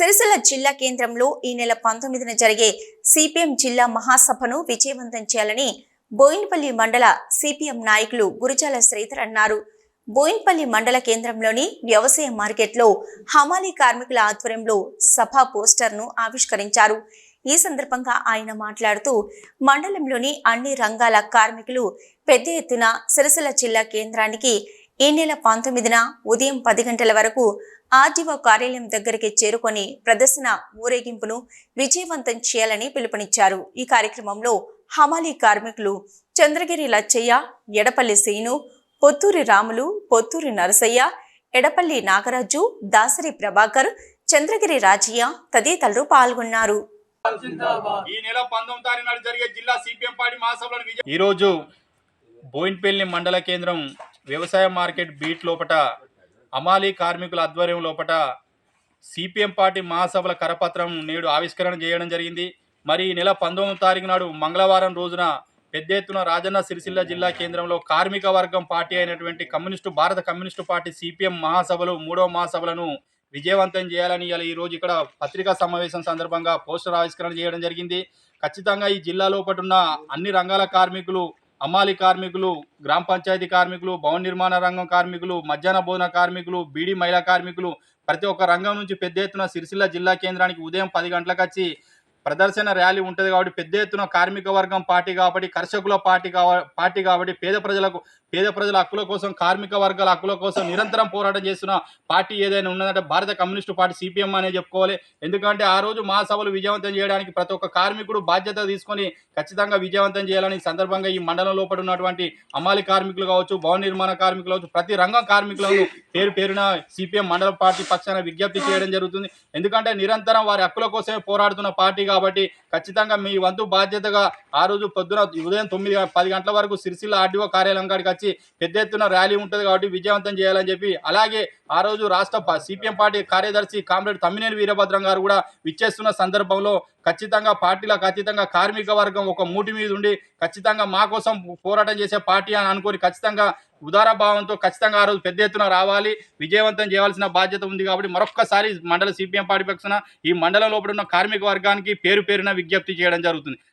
సిరిసిల్ల జిల్లా కేంద్రంలో ఈ నెల పంతొమ్మిదిన జరిగే సిపిఎం జిల్లా మహాసభను విజయవంతం చేయాలని బోయినపల్లి మండల సిపిఎం నాయకులు గురుజాల శ్రీధర్ అన్నారు. బోయిన్పల్లి మండల కేంద్రంలోని వ్యవసాయ మార్కెట్లో హమాలీ కార్మికుల ఆధ్వర్యంలో సభా పోస్టర్ను ఆవిష్కరించారు. ఈ సందర్భంగా ఆయన మాట్లాడుతూ మండలంలోని అన్ని రంగాల కార్మికులు పెద్ద ఎత్తున సిరిసిల్ల జిల్లా కేంద్రానికి ఈ నెల పంతొమ్మిదిన ఉదయం పది గంటల వరకు ఆర్డీఓ కార్యాలయం దగ్గరికి చేరుకొని ప్రదర్శన ఊరేగింపును విజయవంతం చేయాలని పిలుపునిచ్చారు. ఈ కార్యక్రమంలో హమాలీ కార్మికులు చంద్రగిరి లచ్చయ్య ఎడపల్లి సీను పొత్తూరి రాములు పొత్తూరి నరసయ్య ఎడపల్లి నాగరాజు దాసరి ప్రభాకర్ చంద్రగిరి రాజయ్య తదితరులు పాల్గొన్నారు. ఈ నెల పంతొమ్మిది తారీఖు నాడు జరిగే జిల్లా సిపిఎం పార్టీ మహాసభలను విజయ ఈరోజు బోయిన్పల్లి మండల కేంద్రం వ్యవసాయ మార్కెట్ బీట్ లోపట అమాలీ కార్మికుల ఆధ్వర్యం లోపట సిపిఎం పార్టీ మహాసభల కరపత్రం నేడు ఆవిష్కరణ చేయడం జరిగింది. మరి ఈ నెల పంతొమ్మిది తారీఖు నాడు మంగళవారం రోజున పెద్ద ఎత్తున రాజన్న సిరిసిల్ల జిల్లా కేంద్రంలో కార్మిక వర్గం పార్టీ అయినటువంటి కమ్యూనిస్టు భారత కమ్యూనిస్టు పార్టీ సిపిఎం మహాసభలు మూడవ మహాసభలను విజయవంతం చేయాలని ఇలా ఈరోజు ఇక్కడ పత్రికా సమావేశం సందర్భంగా పోస్టర్ ఆవిష్కరణ చేయడం జరిగింది. ఖచ్చితంగా ఈ జిల్లా లోపల అన్ని రంగాల కార్మికులు అమ్మాలి కార్మికులు గ్రామ పంచాయతీ కార్మికులు భవన నిర్మాణ రంగం కార్మికులు మధ్యాహ్న భోజన కార్మికులు బీడీ మహిళా కార్మికులు ప్రతి ఒక్క రంగం నుంచి పెద్ద ఎత్తున సిరిసిల్ల జిల్లా కేంద్రానికి ఉదయం పది గంటలకు వచ్చి ప్రదర్శన ర్యాలీ ఉంటుంది కాబట్టి పెద్ద ఎత్తున కార్మిక వర్గం పార్టీ కాబట్టి కర్షకుల పార్టీ కావ పార్టీ కాబట్టి పేద ప్రజలకు పేద ప్రజల హక్కుల కోసం కార్మిక వర్గాల హక్కుల కోసం నిరంతరం పోరాటం చేస్తున్న పార్టీ ఏదైనా ఉన్నదంటే భారత కమ్యూనిస్టు పార్టీ సిపిఎం అనే చెప్పుకోవాలి. ఎందుకంటే ఆ రోజు మహాసభలు విజయవంతం చేయడానికి ప్రతి ఒక్క కార్మికుడు బాధ్యత తీసుకొని ఖచ్చితంగా విజయవంతం చేయాలని సందర్భంగా ఈ మండలం లోపల ఉన్నటువంటి అమాలి కార్మికులు కావచ్చు భవన నిర్మాణ కార్మికులు కావచ్చు ప్రతి రంగం కార్మికులను పేరు పేరున సిపిఎం మండల పార్టీ పక్షాన విజ్ఞప్తి చేయడం జరుగుతుంది. ఎందుకంటే నిరంతరం వారి హక్కుల కోసమే పోరాడుతున్న పార్టీ కాబట్టి ఖచ్చితంగా మీ వంతు బాధ్యతగా ఆ రోజు పొద్దున ఉదయం తొమ్మిది పది గంటల వరకు సిరిసిల్ల ఆర్డీఓ కార్యాలయం కాడికి వచ్చి పెద్ద ఎత్తున ర్యాలీ ఉంటుంది కాబట్టి విజయవంతం చేయాలని చెప్పి అలాగే ఆ రోజు రాష్ట్ర సిపిఎం పార్టీ కార్యదర్శి కామ్రేడ్ తమ్మినేని వీరభద్రం గారు కూడా విచ్చేస్తున్న సందర్భంలో ఖచ్చితంగా పార్టీలకు అతీతంగా కార్మిక వర్గం ఒక మూటి మీద ఉండి ఖచ్చితంగా మా కోసం పోరాటం చేసే పార్టీ అని అనుకొని ఖచ్చితంగా ఉదార భావంతో ఖచ్చితంగా ఆ రోజు పెద్ద ఎత్తున రావాలి. విజయవంతం చేయాల్సిన బాధ్యత ఉంది కాబట్టి మరొక్కసారి మండల సిపిఎం పార్టీ పక్షాన ఈ మండలం లోపల ఉన్న కార్మిక వర్గానికి పేరు పేరున విజ్ఞప్తి చేయడం జరుగుతుంది.